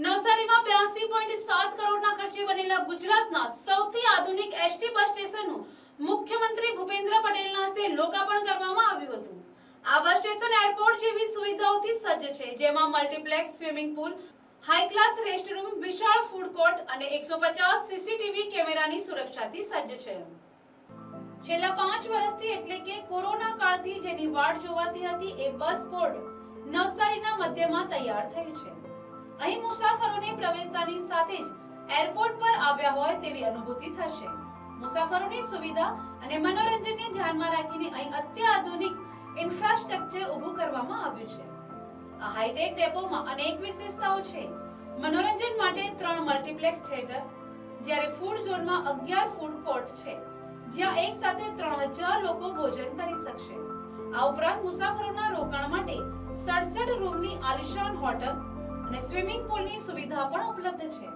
નવસારીમાં બ્યાસી પોઈન્ટ સાત કરોડના ખર્ચે બનેલા ગુજરાતના સૌથી આધુનિક એસટી બસ સ્ટેશનનું મુખ્યમંત્રી ભૂપેન્દ્ર પટેલના હસ્તે લોકાર્પણ કરવામાં આવ્યું હતું. આ બસ સ્ટેશન એરપોર્ટ જેવી સુવિધાઓથી સજ્જ છે, જેમાં multiplex swimming pool high class restroom, વિશાળ ફૂડ કોર્ટ અને એકસો પચાસ સીસીટીવી કેમેરાની સુરક્ષાથી સજ્જ છે. છેલ્લા પાંચ વર્ષથી એટલે કે કોરોના કાળથી જેની વાટ જોવાતી હતી, એ બસ પોર્ટ નવસારીના મધ્યમાં તૈયાર થયું છે. અહીં મુસાફરોને પ્રવેશતાની સાથે જ એરપોર્ટ પર આવ્યા હોય તેવી અનુભૂતિ થશે. મુસાફરોની સુવિધા અને મનોરંજનને ધ્યાનમાં રાખીને અહીં અત્યાધુનિક ઇન્ફ્રાસ્ટ્રક્ચર ઊભું કરવામાં આવ્યું છે. આ હાઈટેક ડેપોમાં અનેક વિશેષતાઓ છે. મનોરંજન માટે ત્રણ મલ્ટીપ્લેક્સ થિયેટર, જ્યારે ફૂડ ઝોનમાં અગિયાર ફૂડ કોર્ટ છે, જ્યાં એક સાથે ત્રણ હજાર લોકો ભોજન કરી શકશે. આ ઉપરાંત મુસાફરોના રોકાણ માટે સડસઠ રૂમની આલિશાન હોટલ અને સ્વિમિંગ પુલની સુવિધા પણ ઉપલબ્ધ છે.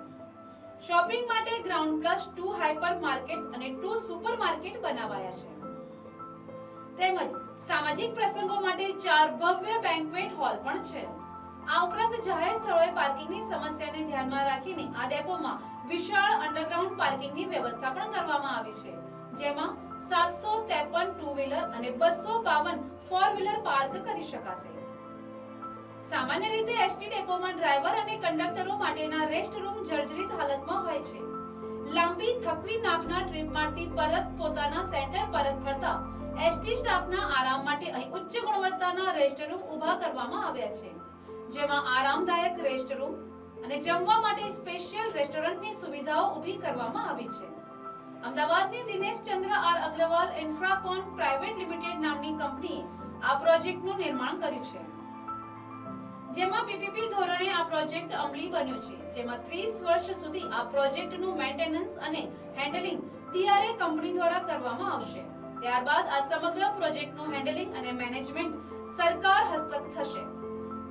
શોપિંગ માટે ground plus two hyper market અને ટુ સુપર માર્કેટ બનાવાયા છે. તેમજ સામાજિક પ્રસંગો માટે ચાર ભવ્ય બેન્ક્વેટ હોલ પણ છે. આ ઉપરાંત જાહેર સ્થળોએ પાર્કિંગની સમસ્યાને ધ્યાનમાં રાખીને આ ડેપોમાં વિશાળ અંડરગ્રાઉન્ડ પાર્કિંગની વ્યવસ્થા પણ કરવામાં આવી છે. જેમાં સાતસો ત્રેપન ટુ વ્હીલર અને બસો બાવન ફોર વ્હીલર પાર્ક કરી શકાશે. સામાન્ય રીતે એસટી ડેપોમાં ડ્રાઈવર અને કંડક્ટરો માટેના રેસ્ટ રૂમ જર્જરિત હાલતમાં હોય છે. લાંબી થકવી નાખનાર ટ્રીપ મારતી પરત પોતાના સેન્ટર પરત ફરતા એસટી સ્ટાફના આરામ માટે અહીં ઉચ્ચ ગુણવત્તાના રેસ્ટ રૂમ ઊભા કરવામાં આવ્યા છે. જેમાં આરામદાયક રેસ્ટ રૂમ અને જમવા માટે સ્પેશિયલ રેસ્ટોરન્ટની સુવિધાઓ ઊભી કરવામાં આવી છે. અમદાવાદની Dinesh Chandra R Agrawal Infracon private limited નામની કંપનીએ આ પ્રોજેક્ટનું નિર્માણ કર્યું છે. જેમાં પીપીપી ધોરણે આ પ્રોજેક્ટ અમલી બન્યો છે, જેમાં 30 વર્ષ સુધી આ પ્રોજેક્ટનું મેન્ટેનન્સ અને હેન્ડલિંગ ટીઆરએ કંપની દ્વારા કરવામાં આવશે. ત્યારબાદ આ સમગ્ર પ્રોજેક્ટનું હેન્ડલિંગ અને મેનેજમેન્ટ સરકાર હસ્તક થશે.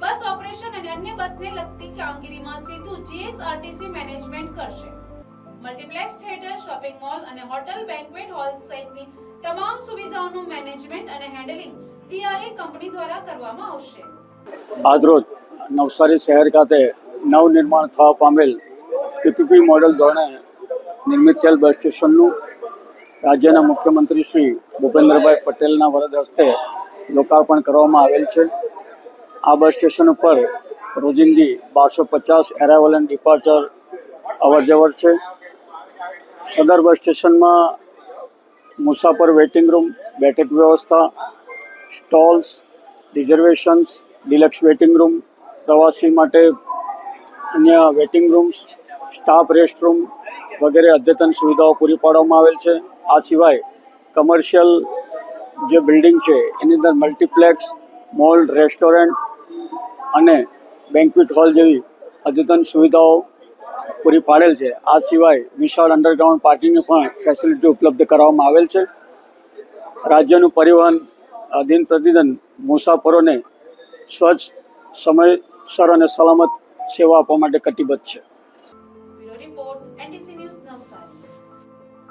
બસ ઓપરેશન અને અન્ય બસને લગતી કામગીરીમાં સીધું જીએસઆરટીસી મેનેજમેન્ટ કરશે. મલ્ટીપ્લેક્સ થિયેટર, શોપિંગ મોલ અને હોટલ, બેન્ક્વેટ હોલ સહિતની તમામ સુવિધાઓનું મેનેજમેન્ટ અને હેન્ડલિંગ ટીઆરએ કંપની દ્વારા કરવામાં આવશે. આજરોજ નવસારી શહેર ખાતે નવનિર્માણ થવા પામેલ પીપીપી મોડેલ ધોરણે નિર્મિત થયેલ બસ સ્ટેશનનું રાજ્યના મુખ્યમંત્રી શ્રી ભૂપેન્દ્રભાઈ પટેલના વરદ હસ્તે લોકાર્પણ કરવામાં આવેલ છે. આ બસ સ્ટેશન ઉપર રોજિંદી બારસો પચાસ એરાઇવલ એન્ડ ડિપાર્ચર અવર જવર છે. સદર બસ સ્ટેશનમાં મુસાફર વેઇટિંગ રૂમ બેઠક વ્યવસ્થા stalls reservations deluxe waiting room, પ્રવાસી માટે અન્ય waiting rooms, staff rest room વગેરે અદ્યતન સુવિધાઓ પૂરી પાડવામાં આવેલ છે. આ સિવાય કમર્શિયલ જે બિલ્ડિંગ છે, એની અંદર મલ્ટીપ્લેક્સ, મોલ, રેસ્ટોરન્ટ અને બેન્ક્વેટ હોલ જેવી અદ્યતન સુવિધાઓ પૂરી પાડેલ છે. આ સિવાય વિશાળ અંડરગ્રાઉન્ડ પાર્કિંગની પણ ફેસિલિટી ઉપલબ્ધ કરાવવામાં આવેલ છે. રાજ્યનું પરિવહન દિન પ્રતિદિન મુસાફરોને સ્વચ્છ સમયસર અને સલામત સેવા આપવા માટે કટિબદ્ધ છે.